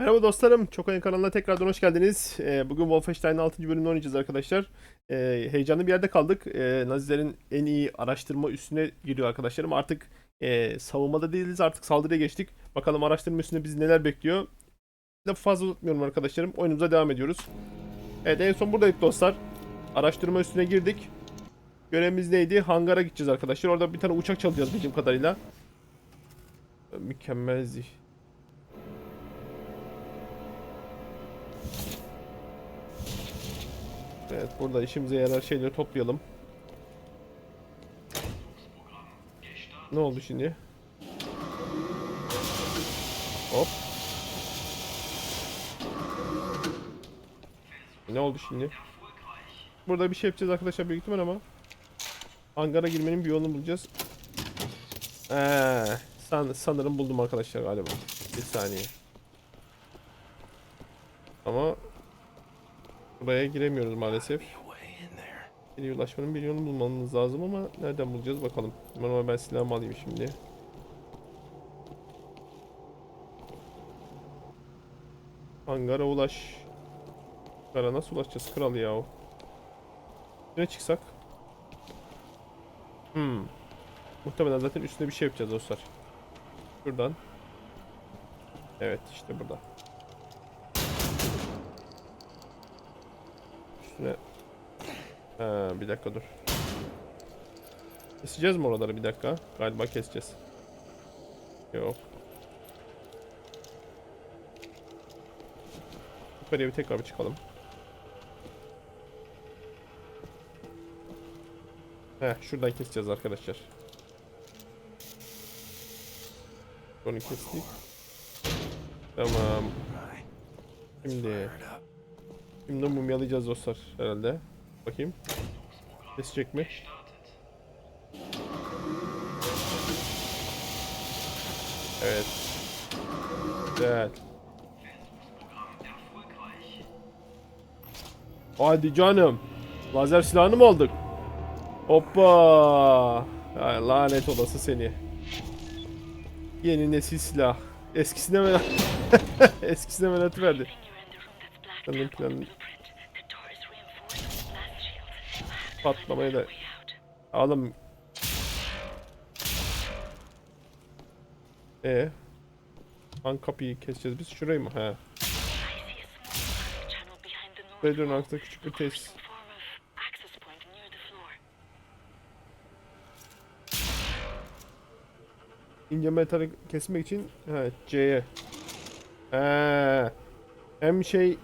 Merhaba dostlarım, Çok Oyun kanalına tekrardan hoş geldiniz. Ee, bugün Wolfenstein'ın 6. bölümünü oynayacağız arkadaşlar. Ee, heyecanlı bir yerde kaldık. Ee, Nazilerin en iyi araştırma üstüne giriyor arkadaşlarım. Artık e, savunmada değiliz, artık saldırıya geçtik. Bakalım araştırma üstünde bizi neler bekliyor. Lafı fazla unutmuyorum arkadaşlarım. Oyunumuza devam ediyoruz. Evet en son buradaydık dostlar. Araştırma üstüne girdik. Görevimiz neydi? Hangara gideceğiz arkadaşlar. Orada bir tane uçak çalacağız bildiğim kadarıyla. Mükemmel zih. Evet burada işimize yarar şeyleri toplayalım. Ne oldu şimdi? Hop. Ne oldu şimdi? Burada bir şey yapacağız arkadaşlar büyük ihtimal ama Hangara girmenin bir yolunu bulacağız. Ee, san, sanırım buldum arkadaşlar galiba. Bir saniye. Ama buraya giremiyoruz maalesef. Bir ulaşmanın bir yolunu bulmamız lazım ama nereden bulacağız bakalım. Normal ben silahımı alayım şimdi. Hangara ulaş. Hangara nasıl ulaşacağız kral ya o. Ne çıksak? Hmm. Muhtemelen zaten üstüne bir şey yapacağız dostlar. Şuradan. Evet işte burada. Üstüne Ha, bir dakika dur. Keseceğiz mi oraları bir dakika? Galiba keseceğiz. Yok. Yukarıya bir tekrar bir çıkalım. Heh, şuradan keseceğiz arkadaşlar. Onu kestik. Tamam. Şimdi Şimdi mumyalayacağız dostlar herhalde. Bakayım. Kesecek mi? Evet. Güzel. Hadi canım. Lazer silahını mı aldık? Hoppa. Ya, lanet olası seni. Yeni nesil silah. Eskisine mi? Eskisine mi verdi? Sanırım planı patlamayı da Oğlum. E. Hangi kapıyı keseceğiz biz? Şurayı mı? He. Bedroğun altında küçük bir tesis. İnce metali kesmek için he, C'ye. He. Hem şey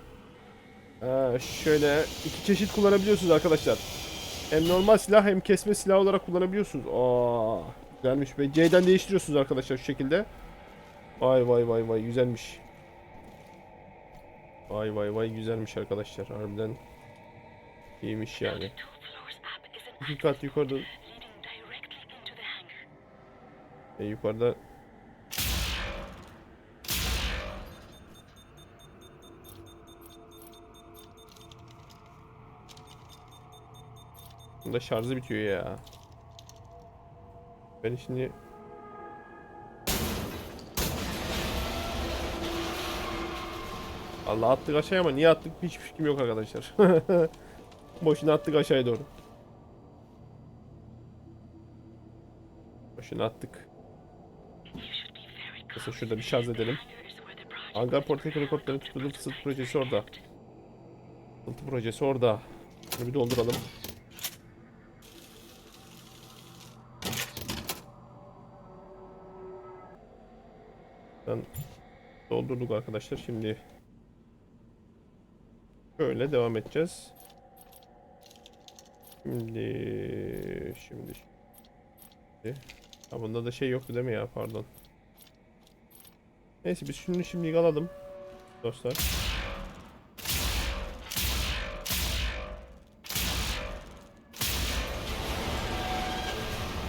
he, şöyle iki çeşit kullanabiliyorsunuz arkadaşlar. Hem normal silah hem kesme silah olarak kullanabiliyorsunuz. Aa, güzelmiş be. C'den değiştiriyorsunuz arkadaşlar şu şekilde. Vay vay vay vay güzelmiş. Vay vay vay güzelmiş arkadaşlar. Harbiden iyiymiş yani. İki kat yukarıda e, yukarıda Bunda şarjı bitiyor ya. Ben şimdi Allah attık aşağıya ama niye attık hiçbir fikrim yok arkadaşlar. Boşuna attık aşağıya doğru. Boşuna attık. Mesela şurada bir şarj edelim. Hangar portföy helikopterin tutulduğu fısıltı projesi orada. Fısıltı projesi orada. Bunu bir dolduralım. Ben doldurduk arkadaşlar. Şimdi şöyle devam edeceğiz. Şimdi şimdi ha bunda da şey yoktu değil mi ya pardon. Neyse biz şunu şimdi alalım dostlar.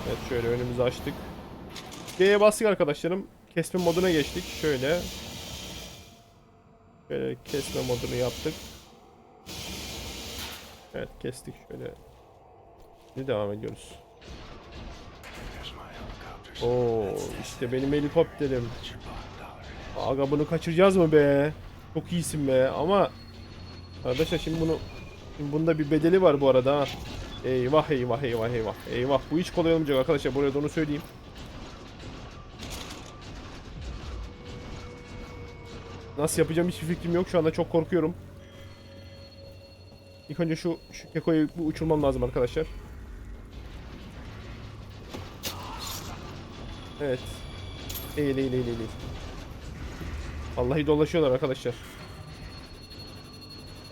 Evet şöyle önümüzü açtık. G'ye bastık arkadaşlarım. Kesme moduna geçtik. Şöyle. Şöyle kesme modunu yaptık. Evet kestik şöyle. Şimdi devam ediyoruz. Oo işte benim helikopterim. Aga bunu kaçıracağız mı be? Çok iyisin be ama Arkadaşlar şimdi bunu şimdi bunda bir bedeli var bu arada. Eyvah eyvah eyvah eyvah. Eyvah bu hiç kolay olmayacak arkadaşlar buraya da onu söyleyeyim. Nasıl yapacağım hiçbir fikrim yok. Şu anda çok korkuyorum. İlk önce şu, şu kekoyu bir uçurmam lazım arkadaşlar. Evet. Eğil eğil eğil eğil. Vallahi dolaşıyorlar arkadaşlar.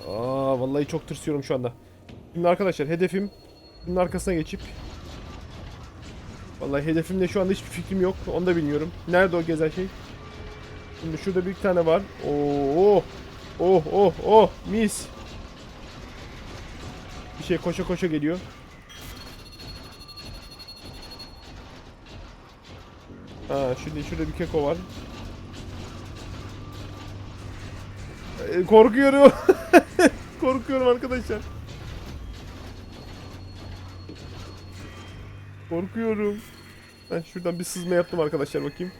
Aa vallahi çok tırsıyorum şu anda. Şimdi arkadaşlar hedefim bunun arkasına geçip Vallahi hedefimde şu anda hiçbir fikrim yok. Onu da bilmiyorum. Nerede o gezen şey? Şimdi şurada bir tane var. Oo! Oh oh oh mis. Bir şey koşa koşa geliyor. Ha şimdi şurada bir keko var. Ee, korkuyorum. korkuyorum arkadaşlar. Korkuyorum. Ben şuradan bir sızma yaptım arkadaşlar bakayım.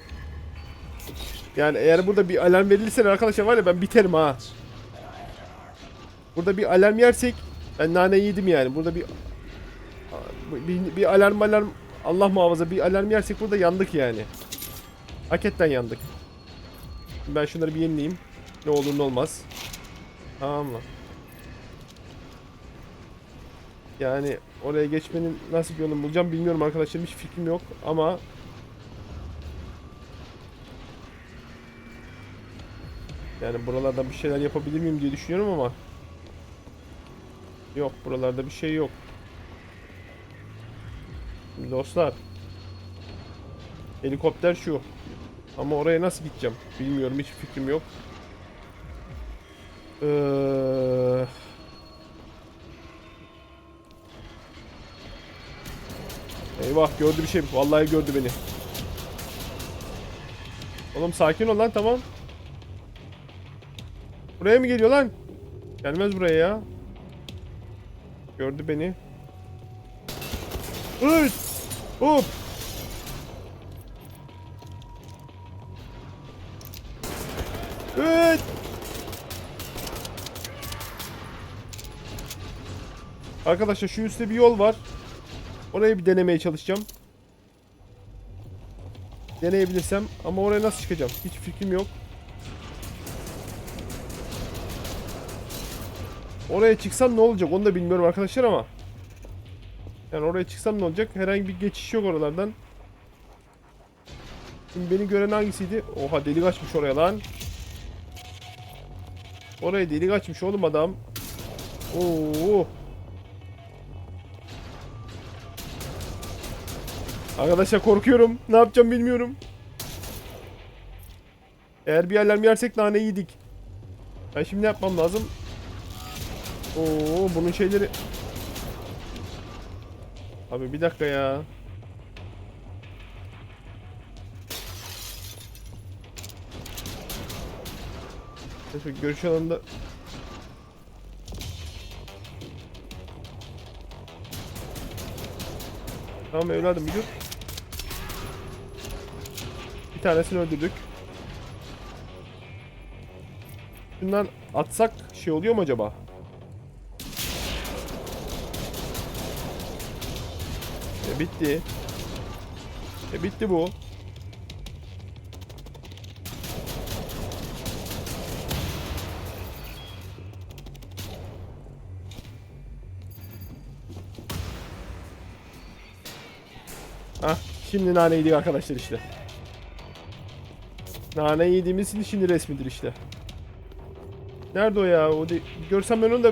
Yani eğer burada bir alarm verilirse arkadaşlar var ya ben biterim ha. Burada bir alarm yersek ben nane yedim yani. Burada bir bir, bir alarm alarm Allah muhafaza bir alarm yersek burada yandık yani. Hakikaten yandık. Ben şunları bir yenileyim. Ne olur ne olmaz. Tamam mı? Yani oraya geçmenin nasıl bir yolunu bulacağım bilmiyorum arkadaşlar. Hiç fikrim yok ama Yani buralardan bir şeyler yapabilir miyim diye düşünüyorum ama Yok buralarda bir şey yok. Dostlar Helikopter şu. Ama oraya nasıl gideceğim? Bilmiyorum hiç fikrim yok. Ee... Eyvah gördü bir şey. Vallahi gördü beni. Oğlum sakin ol lan tamam. Buraya mı geliyor lan? Gelmez buraya ya. Gördü beni. Üç. Hop. Evet. Arkadaşlar şu üstte bir yol var. Orayı bir denemeye çalışacağım. Deneyebilirsem ama oraya nasıl çıkacağım? Hiç fikrim yok. Oraya çıksam ne olacak onu da bilmiyorum arkadaşlar ama. Yani oraya çıksam ne olacak? Herhangi bir geçiş yok oralardan. Şimdi beni gören hangisiydi? Oha delik açmış oraya lan. Oraya delik açmış oğlum adam. Oo. Arkadaşlar korkuyorum. Ne yapacağım bilmiyorum. Eğer bir alarm yersek nane yedik. Ben şimdi ne yapmam lazım? Oo bunun şeyleri... Abi bir dakika ya. Neyse görüş alanında... Tamam evladım dur. Bir tanesini öldürdük. Şundan atsak şey oluyor mu acaba? E bitti. E bitti bu. Hah şimdi nane yedik arkadaşlar işte. Nane yediğimiz şimdi resmidir işte. Nerede o ya? O de- görsem ben onu da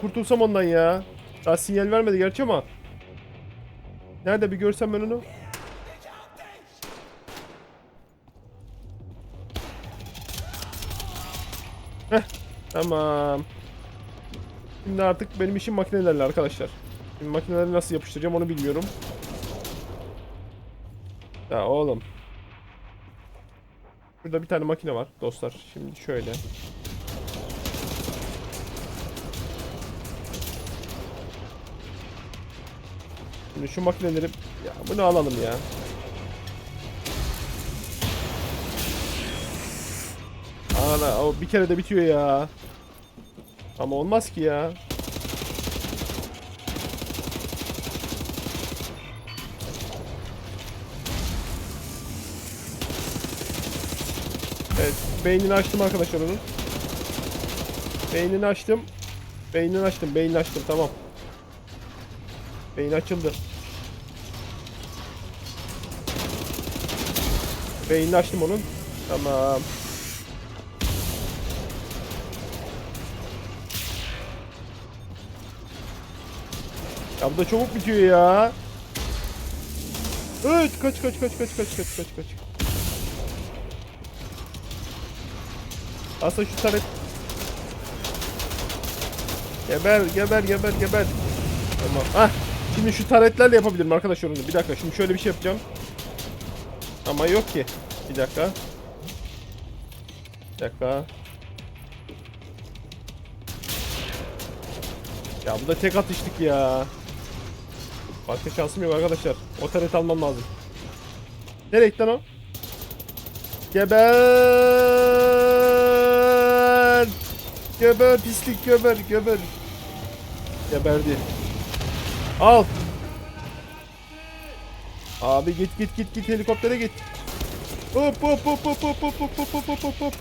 kurtulsam ondan ya. Daha sinyal vermedi gerçi ama. Nerede bir görsem ben onu. Heh, tamam. Şimdi artık benim işim makinelerle arkadaşlar. Şimdi makineleri nasıl yapıştıracağım onu bilmiyorum. Ya oğlum. Burada bir tane makine var dostlar. Şimdi şöyle. Şimdi şu makineleri ya bunu alalım ya. Ana o bir kere de bitiyor ya. Ama olmaz ki ya. Evet, beynini açtım arkadaşlar onun. Beynini açtım. Beynini açtım, beynini açtım tamam. Beyin açıldı. Beynini açtım onun. Tamam. Ya bu da çabuk bitiyor ya. Evet kaç kaç kaç kaç kaç kaç kaç kaç. Aslında şu taret Geber geber geber geber. Tamam. Hah. Şimdi şu taretlerle yapabilirim arkadaşlar onu. Bir dakika şimdi şöyle bir şey yapacağım. Ama yok ki. Bir dakika. Bir dakika. Ya bu da tek atıştık ya. Başka şansım yok arkadaşlar. O taret almam lazım. Lan o? Geber! Geber pislik geber geber. Geberdi. Al. Abi git git git git helikoptere git. Hop hop hop hop hop hop hop hop hop hop hop.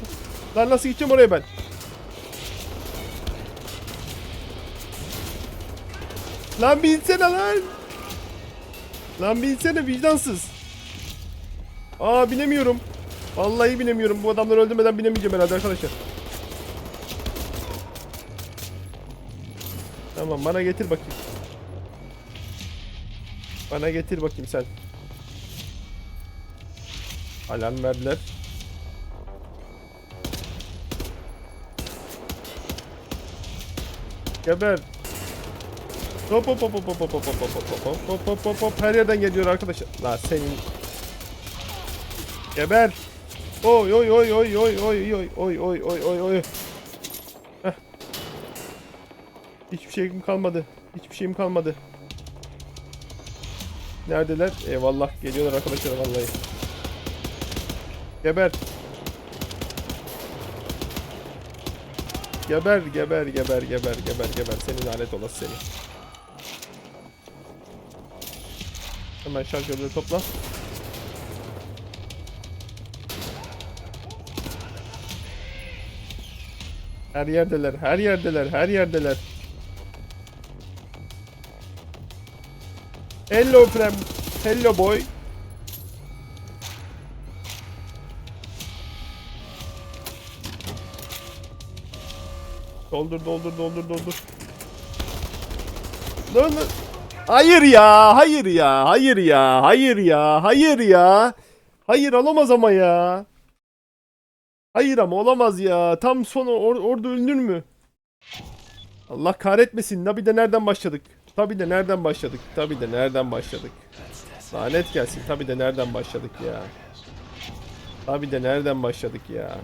Lan nasıl gideceğim oraya ben? Lan binsene lan. Lan binsene vicdansız. Aa binemiyorum. Vallahi binemiyorum. Bu adamları öldürmeden binemeyeceğim herhalde arkadaşlar. Tamam bana getir bakayım. Bana getir bakayım sen. Alarm verdiler. Geber. Hop hop hop hop hop hop hop hop hop hop hop hop hop hop her yerden geliyor arkadaşlar. La senin. Geber. Oy oy oy oy oy oy oy oy oy oy oy oy. Hiçbir şeyim kalmadı. Hiçbir şeyim kalmadı. Neredeler? Eyvallah geliyorlar arkadaşlar vallahi. Geber. Geber geber geber geber geber geber senin lanet olası seni. Hemen şarjörleri topla. Her yerdeler, her yerdeler, her yerdeler. Hello friend, hello boy. Doldur, doldur, doldur, doldur. Lan. Hayır ya, hayır ya, hayır ya, hayır ya, hayır ya. Hayır olamaz ama ya. Hayır ama olamaz ya. Tam sonu or- orada ölünür mü? Allah kahretmesin. Tabi de nereden başladık? Tabi de nereden başladık? Tabi de nereden başladık? Lanet gelsin. Tabi de nereden başladık ya? Tabi de nereden başladık ya?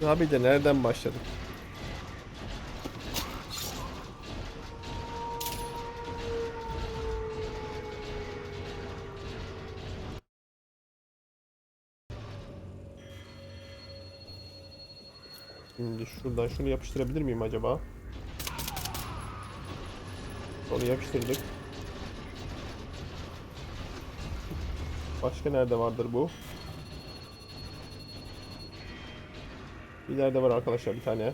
Tabi de nereden başladık? Şimdi şuradan şunu yapıştırabilir miyim acaba? Onu yapıştırdık. Başka nerede vardır bu? İleride var arkadaşlar bir tane.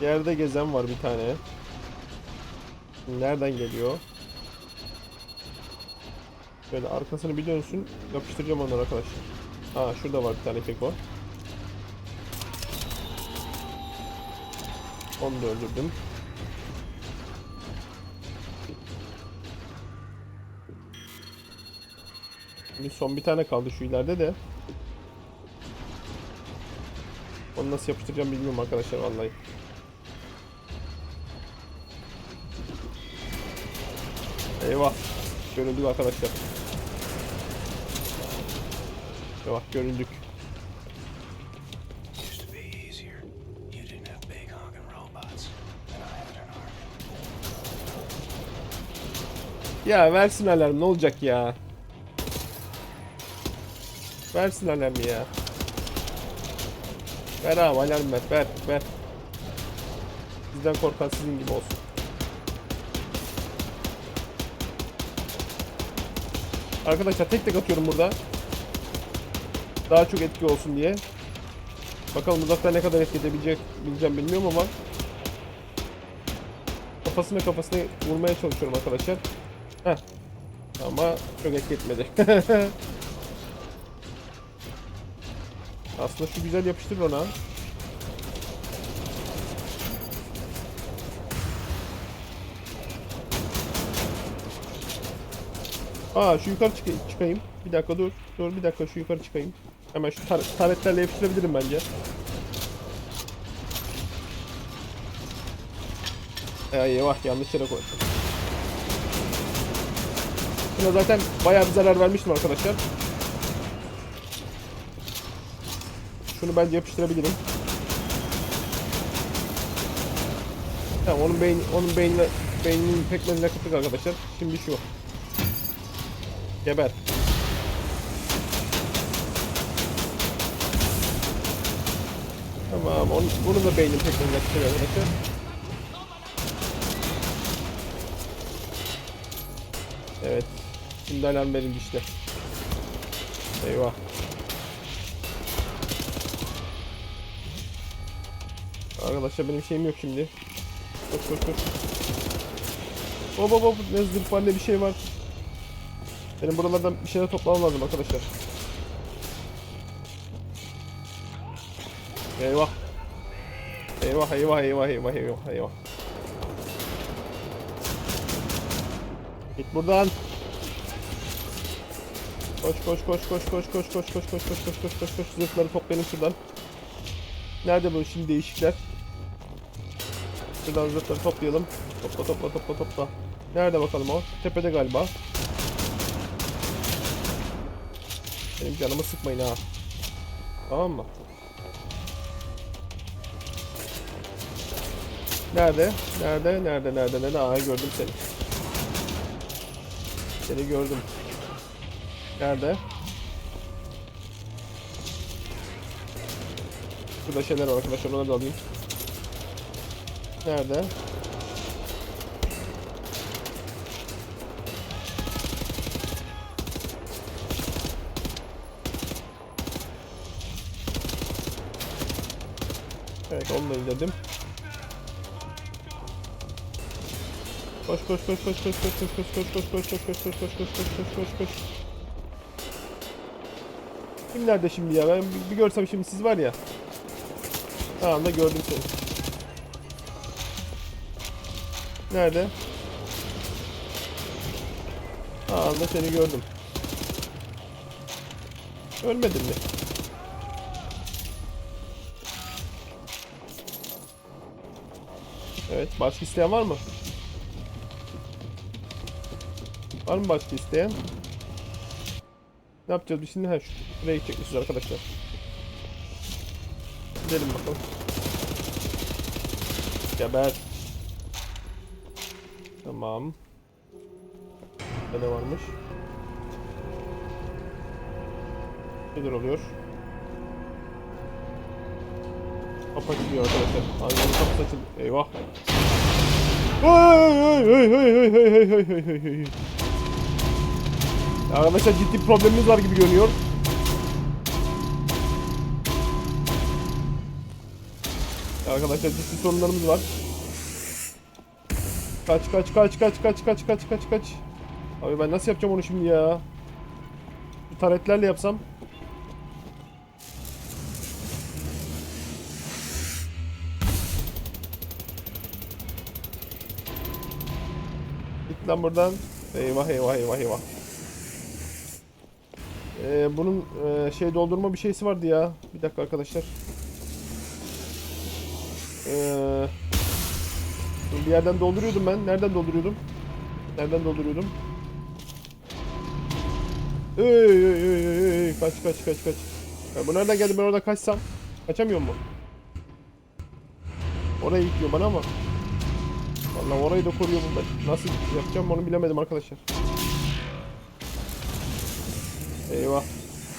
Yerde gezen var bir tane. Nereden geliyor? Şöyle arkasını bir dönsün. Yapıştıracağım onları arkadaşlar. Ha şurada var bir tane keko. Onu da öldürdüm. Şimdi son bir tane kaldı şu ileride de. Onu nasıl yapıştıracağım bilmiyorum arkadaşlar vallahi. Eyvah. Görüldük arkadaşlar. Eyvah görüldük. Ya versin alarm ne olacak ya? Versin alarmı ya. Ver abi alarm ver ver ver. Bizden korkan sizin gibi olsun. Arkadaşlar tek tek atıyorum burada. Daha çok etki olsun diye. Bakalım uzaktan ne kadar etki edebilecek bileceğim bilmiyorum ama kafasına kafasına vurmaya çalışıyorum arkadaşlar. Heh. Ama çok etki etmedi. Aslında şu güzel yapıştır ona. Aa şu yukarı çık- çıkayım. Bir dakika dur. Dur bir dakika şu yukarı çıkayım. Hemen şu tar taretlerle yapıştırabilirim bence. Ay eyvah yanlış yere koydum. Şuna zaten bayağı bir zarar vermiştim arkadaşlar. Şunu bence yapıştırabilirim. Tamam onun beyin onun beynine beyninin pekmezine kıttık arkadaşlar. Şimdi şu. Geber. Tamam onu, bunu da pekmezine kıttık arkadaşlar. Evet. Şimdi alarm verildi işte. Eyvah. Arkadaşlar benim şeyim yok şimdi. Koş koş koş. Hop hop hop ne ne bir şey var. Benim buralardan bir şeyler toplamam lazım arkadaşlar. Eyvah. Eyvah eyvah eyvah eyvah eyvah eyvah. Git buradan. Koş koş koş koş koş koş koş koş koş koş koş koş koş koş zırhları toplayalım şuradan. Nerede bu şimdi değişikler? Şuradan zırhları toplayalım. Topla topla topla topla. Nerede bakalım o? Tepede galiba. Benim canımı sıkmayın ha. Tamam mı? Nerede? Nerede? Nerede? Nerede? Nerede? Aa gördüm seni. Seni gördüm. Nerede? Burada şeyler var arkadaşlar onları da alayım. Nerede? Da indirdim. Koş koş koş koş koş koş koş koş koş koş koş koş koş koş koş koş koş koş koş Kim nerede şimdi ya? Ben bir görsem şimdi siz var ya. Tamam da gördüm seni. Nerede? Tamam da seni gördüm. Ölmedin mi? Evet, başka isteyen var mı? Var mı başka isteyen? Ne yapacağız biz şimdi? Ha, şu- şuraya gidecekmişiz arkadaşlar. Gidelim bakalım. Geber. Tamam. Ne varmış? Neler oluyor? Kapı açılıyor arkadaşlar. Anladım kapısı açıldı. Eyvah. Hey hey hey hey hey hey hey hey hey hey. Arkadaşlar ciddi problemimiz var gibi görünüyor. Arkadaşlar ciddi sorunlarımız var. Kaç kaç kaç kaç kaç kaç kaç kaç kaç. Abi ben nasıl yapacağım onu şimdi ya? Bu taretlerle yapsam. Lan buradan. Eyvah eyvah eyvah eyvah. Ee, bunun e, şey doldurma bir şeysi vardı ya. Bir dakika arkadaşlar. Ee, bir yerden dolduruyordum ben. Nereden dolduruyordum? Nereden dolduruyordum? Ey ey ey ey ey kaç kaç kaç kaç. Ya bu nereden geldi ben orada kaçsam? Kaçamıyor mu? Oraya gidiyor bana ama. Vallahi orayı da koruyor bunlar. Nasıl yapacağım onu bilemedim arkadaşlar. Eyvah.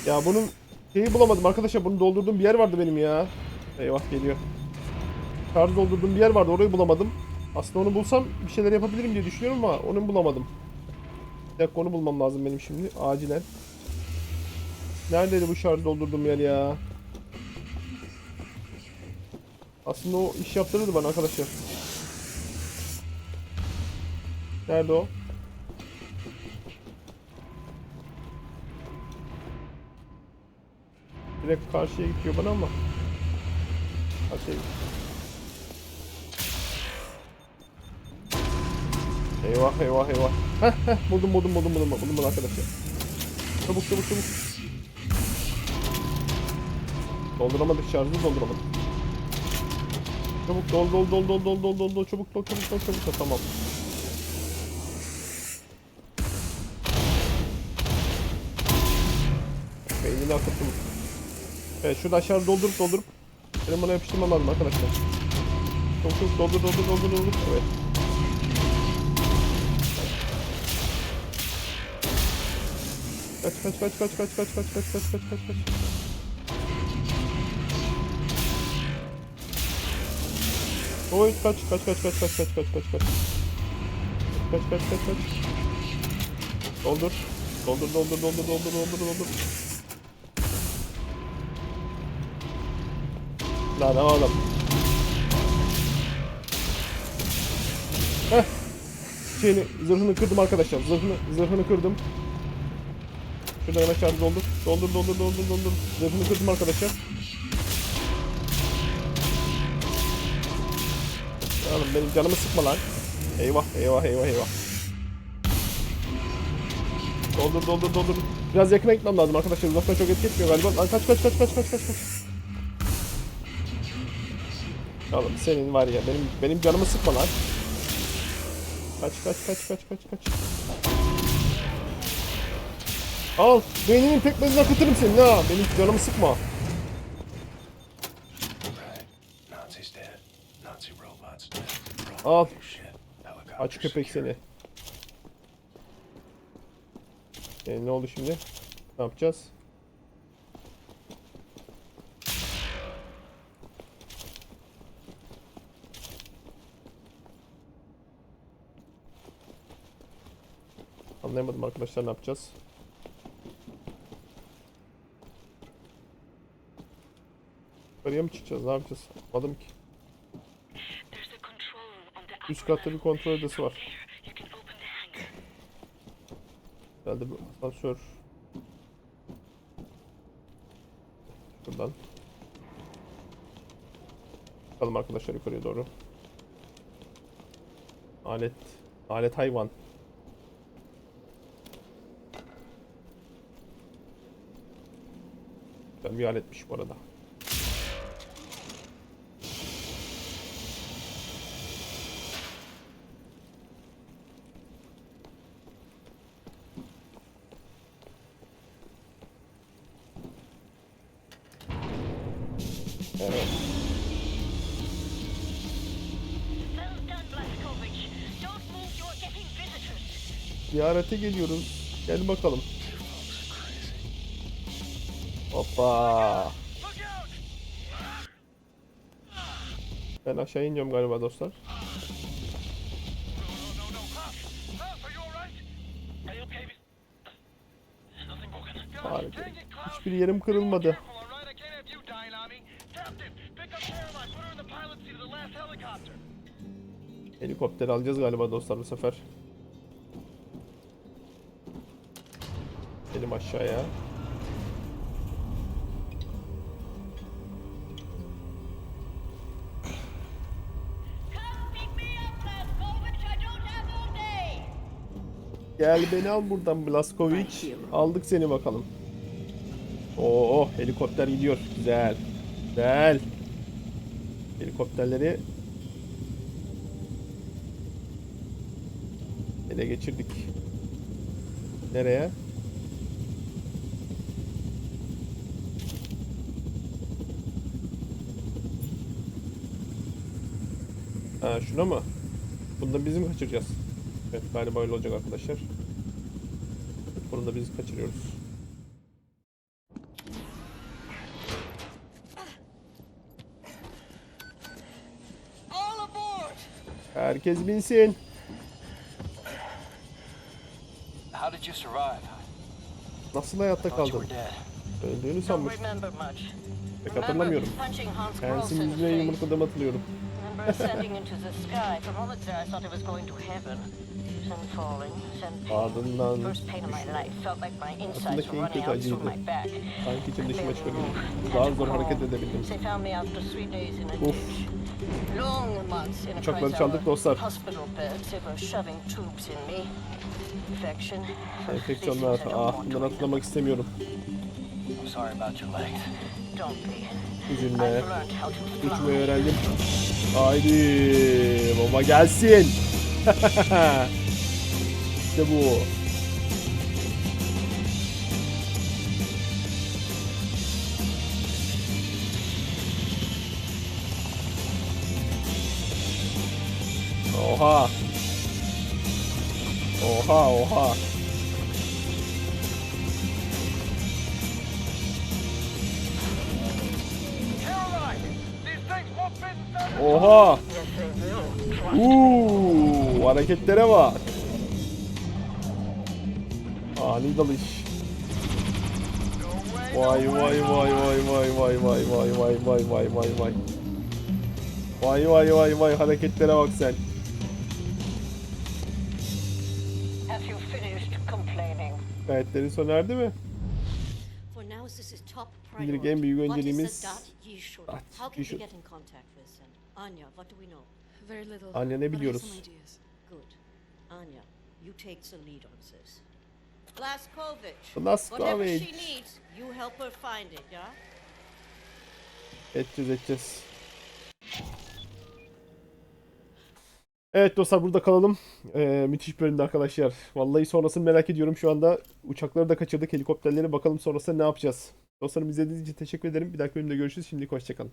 Ya bunun şeyi bulamadım arkadaşlar. Bunu doldurduğum bir yer vardı benim ya. Eyvah geliyor. Şarj doldurduğum bir yer vardı. Orayı bulamadım. Aslında onu bulsam bir şeyler yapabilirim diye düşünüyorum ama onu bulamadım. Bir dakika onu bulmam lazım benim şimdi. Acilen. Neredeydi bu şarj doldurduğum yer ya? Aslında o iş yaptırırdı bana arkadaşlar. Nerede o? Direkt karşıya gidiyor bana ama. Karşıya. Eyvah eyvah eyvah. Heh heh buldum buldum buldum buldum buldum bunu arkadaşlar. Çabuk çabuk çabuk. Dolduramadık şarjı dolduramadık. Çabuk dol dol dol dol dol dol dol dol çabuk dol çabuk dol çabuk dol tamam. Beynini akıttım. Evet şurada aşağı doldurup doldurup benim buna yapıştırmam lazım arkadaşlar. Çok doldur doldur doldur doldur. Evet. Kaç kaç kaç kaç kaç kaç kaç kaç kaç kaç kaç kaç. Oy kaç kaç kaç kaç kaç kaç kaç kaç kaç. Kaç kaç kaç kaç. Doldur. Doldur doldur doldur doldur doldur doldur. Lan oğlum. Heh. Şeyini, zırhını kırdım arkadaşlar. Zırhını, zırhını kırdım. Şuradan hemen şarjı doldur. Doldur doldur doldur doldur. Zırhını kırdım arkadaşlar. Oğlum benim canımı sıkma lan. Eyvah eyvah eyvah eyvah. Doldur doldur doldur. Biraz yakına gitmem lazım arkadaşlar. Uzaktan çok etki etmiyor galiba. Lan kaç kaç kaç kaç kaç kaç kaç. Oğlum senin var ya benim benim canımı sıkma lan. Kaç kaç kaç kaç kaç kaç. Al beyninin pekmezini akıtırım senin ha. Benim canımı sıkma. Al. Aç köpek seni. E, ne oldu şimdi? Ne yapacağız? Anlayamadım arkadaşlar ne yapacağız? Yukarıya mı çıkacağız? Ne yapacağız? Anlamadım ki. Üst katta bir kontrol odası var. Herhalde bir asansör. Buradan. Bakalım arkadaşlar yukarıya doğru. Alet. Alet hayvan. müdahale etmiş bu arada. Ziyarete geliyoruz. Gel bakalım. Hoppa. Ben aşağı iniyorum galiba dostlar. Harika. Hiçbir yerim kırılmadı. Helikopter alacağız galiba dostlar bu sefer. Elim aşağıya. Gel beni al buradan Blaskovic. Aldık seni bakalım. Oo helikopter gidiyor. Güzel. Güzel. Helikopterleri ele geçirdik. Nereye? Ha şuna mı? Bunu da bizim kaçıracağız. Evet galiba öyle olacak arkadaşlar. Bunu da biz kaçırıyoruz. Herkes binsin. Nasıl hayatta kaldın? Öldüğünü sanmıştım. Pek hatırlamıyorum. Pensin yüzüne yumrukladığımı hatırlıyorum. Ardından aslında en kötü acıydı. Sanki için dışıma çıkabildim. Daha zor hareket edebildim. Of. Uçakları çaldık dostlar. Enfeksiyonlar. Ah bunları hatırlamak istemiyorum. Üzülme. Uçmayı öğrendim. Haydi baba gelsin. でもおはおはおはおは Oha! Uh, hareketler'e bak. Ani dalış. Vay vay vay vay vay vay vay vay vay vay vay vay vay. Vay vay vay vay hareketlere bak sen. Have you finished complaining? Kayıtların sona erdi mi? Şimdilik en büyük önceliğimiz Yishun? Them? Anya, what do we know? Very little. Anya, ne biliyoruz? Anya, you take the lead on this. Blaskovich. Blaskovich. Whatever she needs, you help her find it, yeah? Edeceğiz edeceğiz. Evet dostlar burada kalalım. Ee, müthiş bölümdü arkadaşlar. Vallahi sonrasını merak ediyorum şu anda. Uçakları da kaçırdık, helikopterleri. Bakalım sonrasında ne yapacağız. Dostlarım izlediğiniz için teşekkür ederim. Bir dahaki bölümde görüşürüz. Şimdilik hoşçakalın.